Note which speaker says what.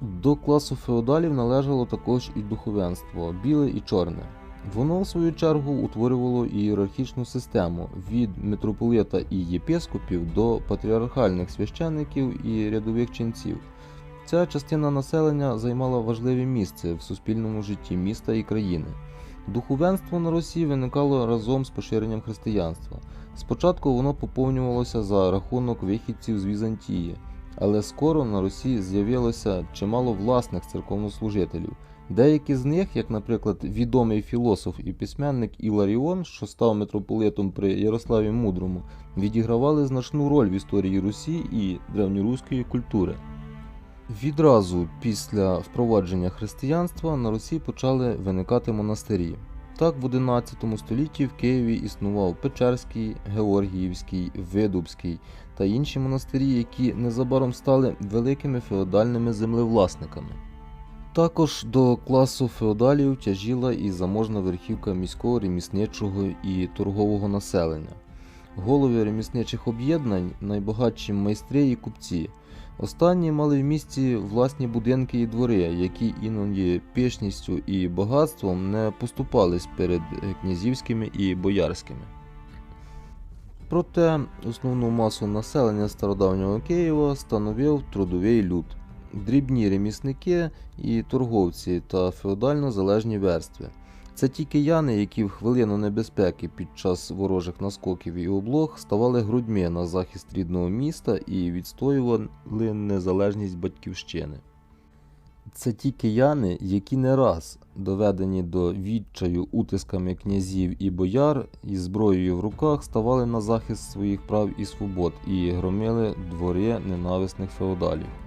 Speaker 1: До класу феодалів належало також і духовенство біле і чорне. Воно, в свою чергу, утворювало ієрархічну систему від митрополита і єпископів до патріархальних священників і рядових ченців. Ця частина населення займала важливе місце в суспільному житті міста і країни. Духовенство на Русі виникало разом з поширенням християнства. Спочатку воно поповнювалося за рахунок вихідців з Візантії, але скоро на Русі з'явилося чимало власних церковнослужителів. Деякі з них, як, наприклад, відомий філософ і письменник Іларіон, що став митрополитом при Ярославі Мудрому, відігравали значну роль в історії Русі і древньоруської культури. Відразу після впровадження християнства на Русі почали виникати монастирі. Так, в XI столітті в Києві існував Печерський, Георгіївський, Видубський та інші монастирі, які незабаром стали великими феодальними землевласниками. Також до класу феодалів тяжіла і заможна верхівка міського ремісничого і торгового населення. Голови ремісничих об'єднань найбагатші майстри і купці. Останні мали в місті власні будинки і двори, які іноді пишністю і багатством не поступались перед князівськими і боярськими. Проте основну масу населення стародавнього Києва становив трудовий люд, дрібні ремісники і торговці та феодально залежні верстви. Це ті кияни, які в хвилину небезпеки під час ворожих наскоків і облог ставали грудьми на захист рідного міста і відстоювали незалежність батьківщини. Це ті кияни, які не раз доведені до відчаю утисками князів і бояр із зброєю в руках ставали на захист своїх прав і свобод і громили двори ненависних феодалів.